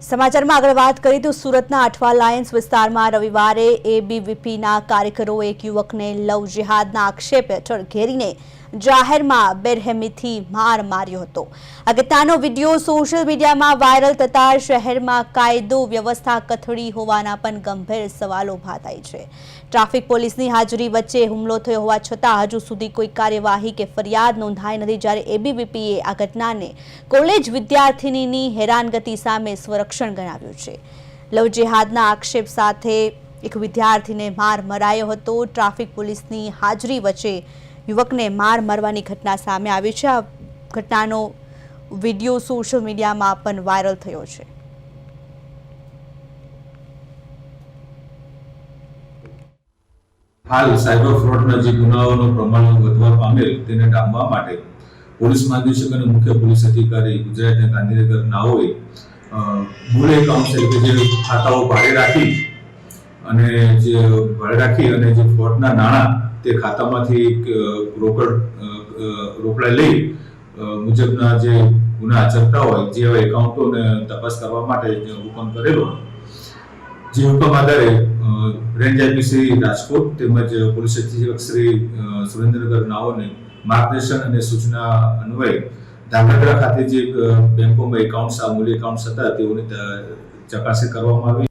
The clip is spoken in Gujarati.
સમાચારમાં આગળ વાત કરીએ તો સુરતના અઠવા લાયન્સ વિસ્તારમાં રવિવારે એબીવીપીના કાર્યકરો એક યુવકને લવ જિહાદના આક્ષેપ હેઠળ ઘેરીને જાહેરમાં બેરહેમીથી માર માર્યો હતો. ઘટનાનો વીડિયો સોશિયલ મીડિયામાં વાયરલ થતા શહેરમાં કાયદો વ્યવસ્થા કથળી હોવાના પણ ગંભીર સવાલો ઊભા થાય છે. ટ્રાફિક પોલીસની હાજરી વચ્ચે હુમલો થયો હોવા છતાં હજુ સુધી કોઈ કાર્યવાહી કે ફરિયાદ નોંધાઈ નથી. જ્યારે એબીવીપીએ આ ઘટનાને કોલેજ વિદ્યાર્થિનીની હેરાનગતિ સામે સ્વરક્ષણ ગણાવ્યું છે. લવ જેહાદના આક્ષેપ સાથે એક વિદ્યાર્થીને માર મરાયો હતો. ટ્રાફિક પોલીસની હાજરી વચ્ચે યુવકને માર મારવાની ઘટના સામે આવી છે. આ ઘટનાનો વીડિયો સોશિયલ મીડિયામાં પણ વાયરલ થયો છે. હાલ સાયબર ફ્રોડના જે ગુનાઓનો પ્રમાણ વધવા પામેલ તેને ડામવા માટે પોલીસ મહાનિદેશક અને મુખ્ય પોલીસ અધિકારી ગુજરાત ગાંધીનગર ના હોય મૂળ એકાઉન્ટ કે જે ખાતાઓ ભાડે રાખી અને જે, ભાડે રાખી અને જે ફ્રોડના નાણાં તે ખાતામાંથી રોકડ રોકડા લઈ મુજબના જે ગુના આચરતા હોય જેવા એકાઉન્ટોને તપાસ કરવા માટે જે હુકમ કરેલો જે હુકમ આધારે રેન્જ આઈપીસી રાજકોટ તેમજ પોલીસ અધિક્ષક શ્રી સુરેન્દ્રનગર નાઓને માર્ગદર્શન અને સૂચના અન્વયે ધાંગધ્રા ખાતે જે બેંકોમાં એકાઉન્ટ્સ આ મૂલ્ય એકાઉન્ટ્સ હતા, તેઓની ચકાસણી કરવામાં આવી.